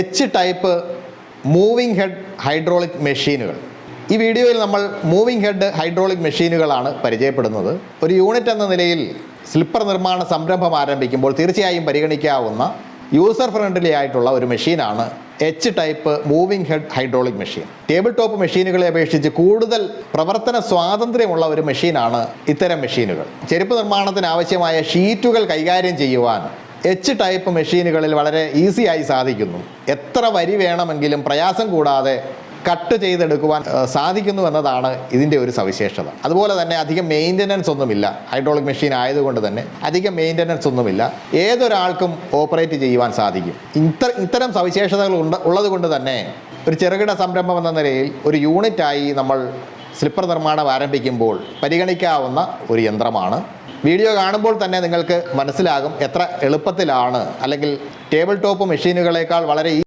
H type moving head hydraulic മെഷീനുകൾ ഈ വീഡിയോയിൽ നമ്മൾ മൂവിംഗ് ഹെഡ് ഹൈഡ്രോളിക് മെഷീനുകളാണ് പരിചയപ്പെടുന്നത്. ഒരു യൂണിറ്റ് എന്ന നിലയിൽ സ്ലിപ്പർ നിർമ്മാണ സംരംഭം ആരംഭിക്കുമ്പോൾ തീർച്ചയായും പരിഗണിക്കാവുന്ന യൂസർ ഫ്രണ്ട്ലി ആയിട്ടുള്ള ഒരു മെഷീനാണ് H type moving head hydraulic machine table top മെഷീനുകളെ അപേക്ഷിച്ച് കൂടുതൽ പ്രവർത്തന സ്വാതന്ത്ര്യമുള്ള ഒരു മെഷീനാണ് ഇത്തരം മെഷീനുകൾ ചെരുപ്പ് നിർമ്മാണത്തിന് ആവശ്യമായ ഷീറ്റുകൾ കൈകാര്യം ചെയ്യുവാൻ എച്ച് ടൈപ്പ് മെഷീനുകളിൽ വളരെ ഈസിയായി സാധിക്കുന്നു. എത്ര വരി വേണമെങ്കിലും പ്രയാസം കൂടാതെ കട്ട് ചെയ്തെടുക്കുവാൻ സാധിക്കുന്നു എന്നതാണ് ഇതിന്റെ ഒരു സവിശേഷത. അതുപോലെ തന്നെ അധികം മെയിന്റനൻസ് ഒന്നുമില്ല. ഹൈഡ്രോളിക് മെഷീൻ ആയതുകൊണ്ട് തന്നെ അധികം മെയിന്റനൻസ് ഒന്നുമില്ല. ഏതൊരാൾക്കും ഓപ്പറേറ്റ് ചെയ്യുവാൻ സാധിക്കും. ഇത്ര ഇത്തരം സവിശേഷതകൾ ഉണ്ട് ഉള്ളതുകൊണ്ട് തന്നെ ഒരു ചെറുകിട സംരംഭം എന്ന നിലയിൽ ഒരു യൂണിറ്റായി നമ്മൾ സ്ലിപ്പർ നിർമ്മാണം ആരംഭിക്കുമ്പോൾ പരിഗണിക്കാവുന്ന ഒരു യന്ത്രമാണ്. വീഡിയോ കാണുമ്പോൾ തന്നെ നിങ്ങൾക്ക് മനസ്സിലാകും എത്ര എളുപ്പത്തിലാണ് അല്ലെങ്കിൽ ടേബിൾ ടോപ്പ് മെഷീനുകളേക്കാൾ വളരെ